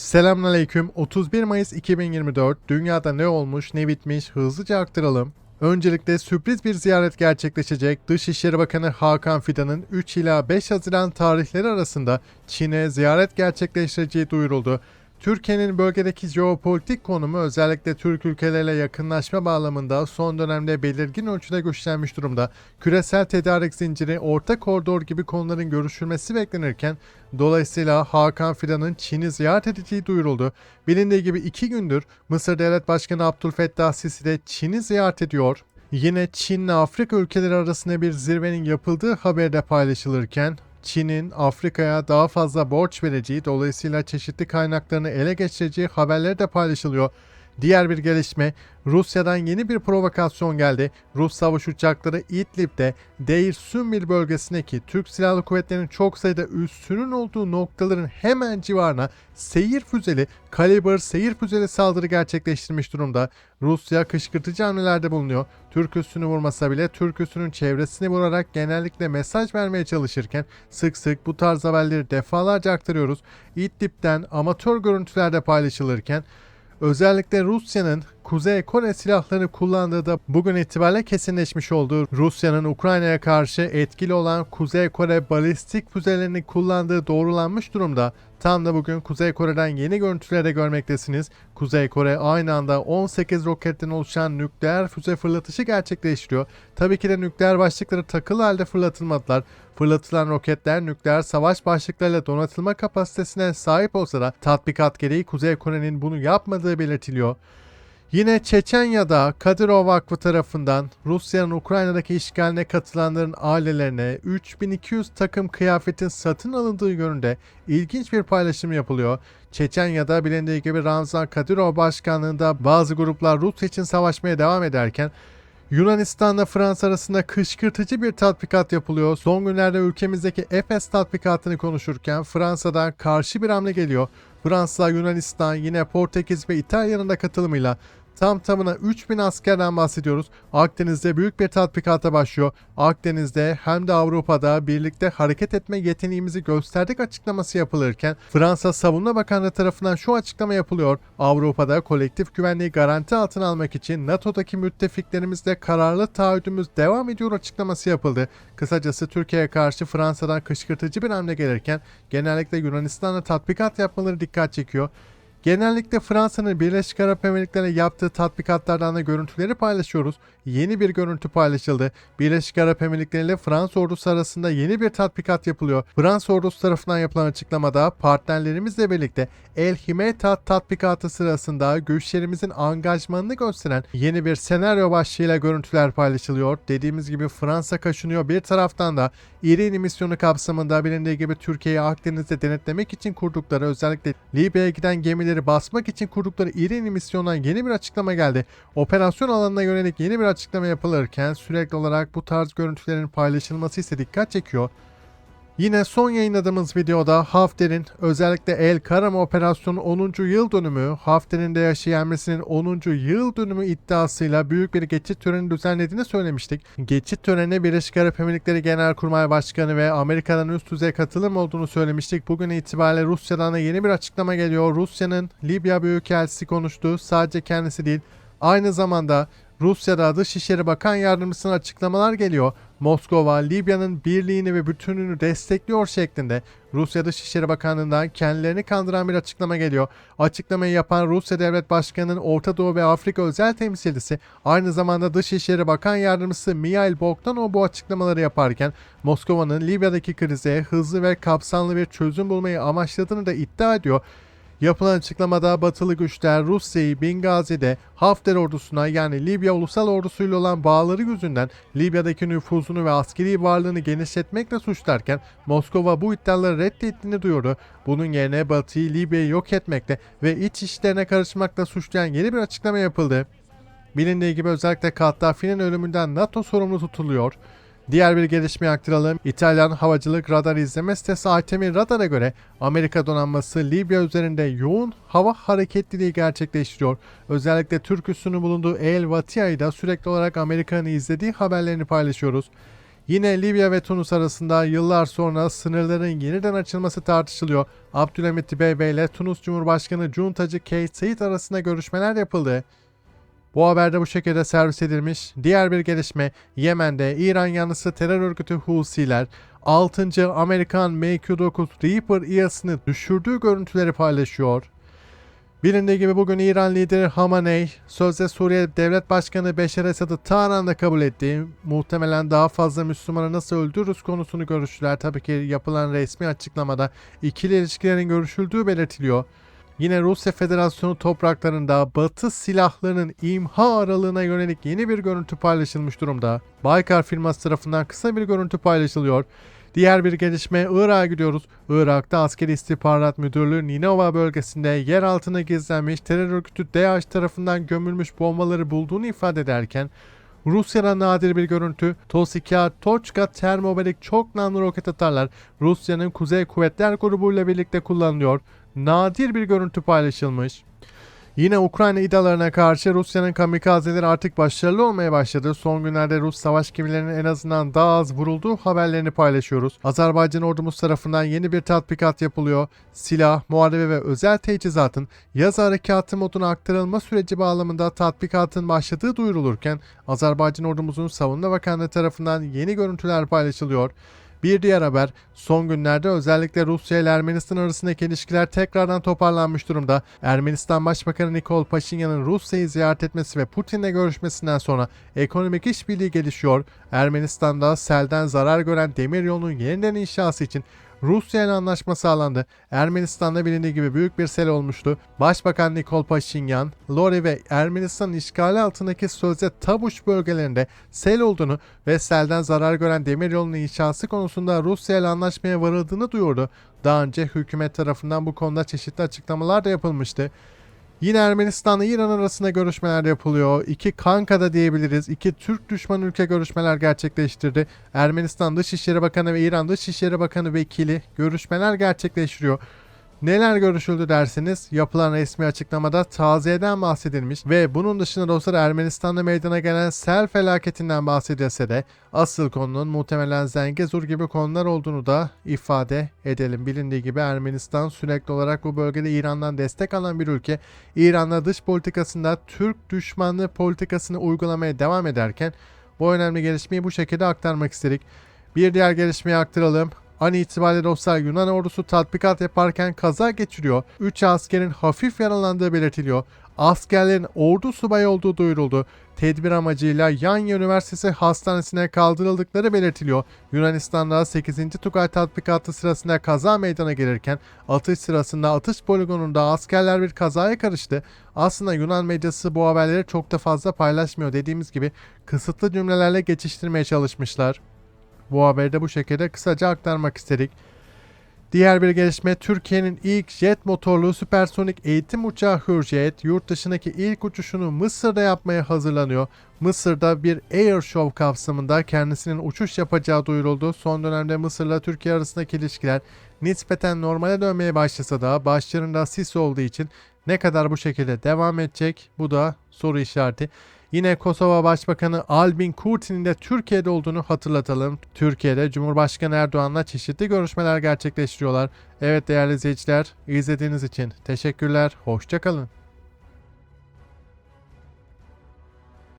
Selamünaleyküm. 31 Mayıs 2024. Dünyada ne olmuş, ne bitmiş hızlıca aktaralım. Öncelikle sürpriz bir ziyaret gerçekleşecek. Dışişleri Bakanı Hakan Fidan'ın 3 ila 5 Haziran tarihleri arasında Çin'e ziyaret gerçekleştireceği duyuruldu. Türkiye'nin bölgedeki jeopolitik konumu özellikle Türk ülkeleriyle yakınlaşma bağlamında son dönemde belirgin ölçüde güçlenmiş durumda. Küresel tedarik zinciri, orta koridor gibi konuların görüşülmesi beklenirken dolayısıyla Hakan Fidan'ın Çin'i ziyaret edeceği duyuruldu. Bilindiği gibi iki gündür Mısır Devlet Başkanı Abdülfettah Sisi de Çin'i ziyaret ediyor. Yine Çin'le Afrika ülkeleri arasında bir zirvenin yapıldığı haberi de paylaşılırken Çin'in Afrika'ya daha fazla borç vereceği dolayısıyla çeşitli kaynaklarını ele geçireceği haberleri de paylaşılıyor. Diğer bir gelişme Rusya'dan yeni bir provokasyon geldi. Rus savaş uçakları İdlib'de Deir Sümbil bölgesindeki Türk Silahlı Kuvvetleri'nin çok sayıda üssünün olduğu noktaların hemen civarına seyir füzeli, kaliber seyir füzeli saldırı gerçekleştirmiş durumda. Rusya kışkırtıcı hamlelerde bulunuyor. Türk üssünü vurmasa bile Türk üssünün çevresini vurarak genellikle mesaj vermeye çalışırken sık sık bu tarz haberleri defalarca aktarıyoruz. İdlib'den amatör görüntülerde paylaşılırken Özellikle Rusya'nın Kuzey Kore silahlarını kullandığı da bugün itibariyle kesinleşmiş oldu. Rusya'nın Ukrayna'ya karşı etkili olan Kuzey Kore balistik füzelerini kullandığı doğrulanmış durumda. Tam da bugün Kuzey Kore'den yeni görüntüleri de görmektesiniz. Kuzey Kore aynı anda 18 roketten oluşan nükleer füze fırlatışı gerçekleştiriyor. Tabii ki de nükleer başlıkları takılı halde fırlatılmadılar. Fırlatılan roketler nükleer savaş başlıklarıyla donatılma kapasitesine sahip olsa da tatbikat gereği Kuzey Kore'nin bunu yapmadığı belirtiliyor. Yine Çeçenya'da Kadyrov Vakfı tarafından Rusya'nın Ukrayna'daki işgaline katılanların ailelerine 3200 takım kıyafetin satın alındığı yönünde ilginç bir paylaşım yapılıyor. Çeçenya'da bilindiği gibi Ramzan Kadyrov başkanlığında bazı gruplar Rusya için savaşmaya devam ederken Yunanistan'la Fransa arasında kışkırtıcı bir tatbikat yapılıyor. Son günlerde ülkemizdeki Efes tatbikatını konuşurken Fransa'dan karşı bir hamle geliyor. Fransa, Yunanistan, yine Portekiz ve İtalya'nın da katılımıyla tam tamına 3000 askerden bahsediyoruz. Akdeniz'de büyük bir tatbikata başlıyor. Akdeniz'de hem de Avrupa'da birlikte hareket etme yeteneğimizi gösterdik açıklaması yapılırken Fransa Savunma Bakanlığı tarafından şu açıklama yapılıyor. Avrupa'da kolektif güvenliği garanti altına almak için NATO'daki müttefiklerimizle kararlı taahhüdümüz devam ediyor açıklaması yapıldı. Kısacası Türkiye'ye karşı Fransa'dan kışkırtıcı bir hamle gelirken genellikle Yunanistan'la tatbikat yapmaları dikkat çekiyor. Genellikle Fransa'nın Birleşik Arap Emirlikleri'ne yaptığı tatbikatlardan da görüntüleri paylaşıyoruz. Yeni bir görüntü paylaşıldı. Birleşik Arap Emirlikleri ile Fransa ordusu arasında yeni bir tatbikat yapılıyor. Fransa ordusu tarafından yapılan açıklamada partnerlerimizle birlikte El Himeta tatbikatı sırasında güçlerimizin angajmanını gösteren yeni bir senaryo başlığıyla görüntüler paylaşılıyor. Dediğimiz gibi Fransa kaşınıyor. Bir taraftan da İrini misyonu kapsamında bilindiği gibi Türkiye'yi Akdeniz'de denetlemek için kurdukları özellikle Libya'ya giden gemileri basmak için kurdukları İrini misyonundan yeni bir açıklama geldi. Operasyon alanına yönelik yeni bir açıklama yapılırken sürekli olarak bu tarz görüntülerin paylaşılması ise dikkat çekiyor. Yine son yayınladığımız videoda Hafter'in özellikle El Karam operasyonu 10. yıl dönümü, Hafter'in de yaşayanmesinin 10. yıl dönümü iddiasıyla büyük bir geçit töreni düzenlediğini söylemiştik. Geçit törenine Birleşik Arap Emirlikleri Genelkurmay Başkanı ve Amerika'dan üst düzey katılım olduğunu söylemiştik. Bugün itibariyle Rusya'dan da yeni bir açıklama geliyor. Rusya'nın Libya Büyükelçisi konuştu. Sadece kendisi değil. Aynı zamanda Rusya'da Dışişleri Bakan Yardımcısına açıklamalar geliyor. Moskova, Libya'nın birliğini ve bütünlüğünü destekliyor şeklinde Rusya Dışişleri Bakanlığı'ndan kendilerini kandıran bir açıklama geliyor. Açıklamayı yapan Rusya Devlet Başkanı'nın Orta Doğu ve Afrika özel temsilcisi aynı zamanda Dışişleri Bakan Yardımcısı Mihail Bogdanov bu açıklamaları yaparken Moskova'nın Libya'daki krize hızlı ve kapsamlı bir çözüm bulmayı amaçladığını da iddia ediyor. Yapılan açıklamada batılı güçler Rusya'yı Bingazi'de Hafter ordusuna yani Libya ulusal ordusuyla olan bağları yüzünden Libya'daki nüfuzunu ve askeri varlığını genişletmekle suçlarken Moskova bu iddiaları reddettiğini duyurdu. Bunun yerine Batı'yı Libya'yı yok etmekle ve iç işlerine karışmakla suçlayan yeni bir açıklama yapıldı. Bilindiği gibi özellikle Kaddafi'nin ölümünden NATO sorumlu tutuluyor. Diğer bir gelişmeyi aktaralım. İtalyan havacılık radar izleme sitesi Artemir Radar'a göre Amerika donanması Libya üzerinde yoğun hava hareketliliği gerçekleştiriyor. Özellikle Türk üssünün bulunduğu El Vatia'yı da sürekli olarak Amerika'nın izlediği haberlerini paylaşıyoruz. Yine Libya ve Tunus arasında yıllar sonra sınırların yeniden açılması tartışılıyor. Abdülhamit Dibeybe ile Tunus Cumhurbaşkanı Cuntacı Kate Said arasında görüşmeler yapıldı. Bu haberde bu şekilde servis edilmiş. Diğer bir gelişme Yemen'de İran yanlısı terör örgütü Husiler 6. Amerikan MQ-9 Reaper İHA'sını düşürdüğü görüntüleri paylaşıyor. Bilindiği gibi bugün İran lideri Hamaney, sözde Suriye Devlet Başkanı Beşar Esad'ı Tahran'da kabul etti. Muhtemelen daha fazla Müslümanı nasıl öldürürüz konusunu görüştüler. Tabii ki yapılan resmi açıklamada ikili ilişkilerin görüşüldüğü belirtiliyor. Yine Rusya Federasyonu topraklarında Batı silahlarının imha aralığına yönelik yeni bir görüntü paylaşılmış durumda. Baykar firması tarafından kısa bir görüntü paylaşılıyor. Diğer bir gelişme Irak'a gidiyoruz. Irak'ta Askeri İstihbarat Müdürlüğü Ninova bölgesinde yer altına gizlenmiş terör örgütü DAEŞ tarafından gömülmüş bombaları bulduğunu ifade ederken Rusya'da nadir bir görüntü Tosika Toçka termobelik çok namlu roket atarlar Rusya'nın Kuzey Kuvvetler grubuyla birlikte kullanılıyor. Nadir bir görüntü paylaşılmış. Yine Ukrayna iddialarına karşı Rusya'nın kamikazeleri artık başarılı olmaya başladı. Son günlerde Rus savaş gemilerinin en azından daha az vurulduğu haberlerini paylaşıyoruz. Azerbaycan ordumuz tarafından yeni bir tatbikat yapılıyor. Silah, muharebe ve özel teçhizatın yaz harekatı moduna aktarılma süreci bağlamında tatbikatın başladığı duyurulurken Azerbaycan ordumuzun savunma bakanlığı tarafından yeni görüntüler paylaşılıyor. Bir diğer haber son günlerde özellikle Rusya ile Ermenistan arasındaki ilişkiler tekrardan toparlanmış durumda. Ermenistan Başbakanı Nikol Paşinyan'ın Rusya'yı ziyaret etmesi ve Putin'le görüşmesinden sonra ekonomik işbirliği gelişiyor. Ermenistan'da selden zarar gören demiryolunun yeniden inşası için Rusya ile anlaşma sağlandı. Ermenistan'da bilindiği gibi büyük bir sel olmuştu. Başbakan Nikol Paşinyan, Lori ve Ermenistan'ın işgali altındaki sözde Tabuş bölgelerinde sel olduğunu ve selden zarar gören demiryolunun inşası konusunda Rusya ile anlaşmaya varıldığını duyurdu. Daha önce hükümet tarafından bu konuda çeşitli açıklamalar da yapılmıştı. Yine Ermenistan'la İran arasında görüşmeler yapılıyor. İki kanka da diyebiliriz. İki Türk düşman ülke görüşmeler gerçekleştirdi. Ermenistan Dışişleri Bakanı ve İran Dışişleri Bakanı vekili görüşmeler gerçekleştiriyor. Neler görüşüldü derseniz yapılan resmi açıklamada taziyeden bahsedilmiş ve bunun dışında dostlar Ermenistan'da meydana gelen sel felaketinden bahsedilse de asıl konunun muhtemelen Zengezur gibi konular olduğunu da ifade edelim. Bilindiği gibi Ermenistan sürekli olarak bu bölgede İran'dan destek alan bir ülke. İran'la dış politikasında Türk düşmanlığı politikasını uygulamaya devam ederken bu önemli gelişmeyi bu şekilde aktarmak istedik. Bir diğer gelişmeyi aktaralım. An itibariyle dostlar Yunan ordusu tatbikat yaparken kaza geçiriyor. 3 askerin hafif yaralandığı belirtiliyor. Askerlerin ordu subayı olduğu duyuruldu. Tedbir amacıyla Yanya Üniversitesi Hastanesi'ne kaldırıldıkları belirtiliyor. Yunanistan'da 8. Tugay tatbikatı sırasında kaza meydana gelirken atış sırasında atış poligonunda askerler bir kazaya karıştı. Aslında Yunan medyası bu haberleri çok da fazla paylaşmıyor. Dediğimiz gibi kısıtlı cümlelerle geçiştirmeye çalışmışlar. Bu haberi de bu şekilde kısaca aktarmak istedik. Diğer bir gelişme Türkiye'nin ilk jet motorlu süpersonik eğitim uçağı Hürjet yurt dışındaki ilk uçuşunu Mısır'da yapmaya hazırlanıyor. Mısır'da bir Air Show kapsamında kendisinin uçuş yapacağı duyuruldu. Son dönemde Mısır'la Türkiye arasındaki ilişkiler nispeten normale dönmeye başlasa da başlarında sis olduğu için ne kadar bu şekilde devam edecek bu da soru işareti. Yine Kosova Başbakanı Albin Kurti'nin de Türkiye'de olduğunu hatırlatalım. Türkiye'de Cumhurbaşkanı Erdoğan'la çeşitli görüşmeler gerçekleştiriyorlar. Evet değerli izleyiciler, izlediğiniz için teşekkürler. Hoşçakalın.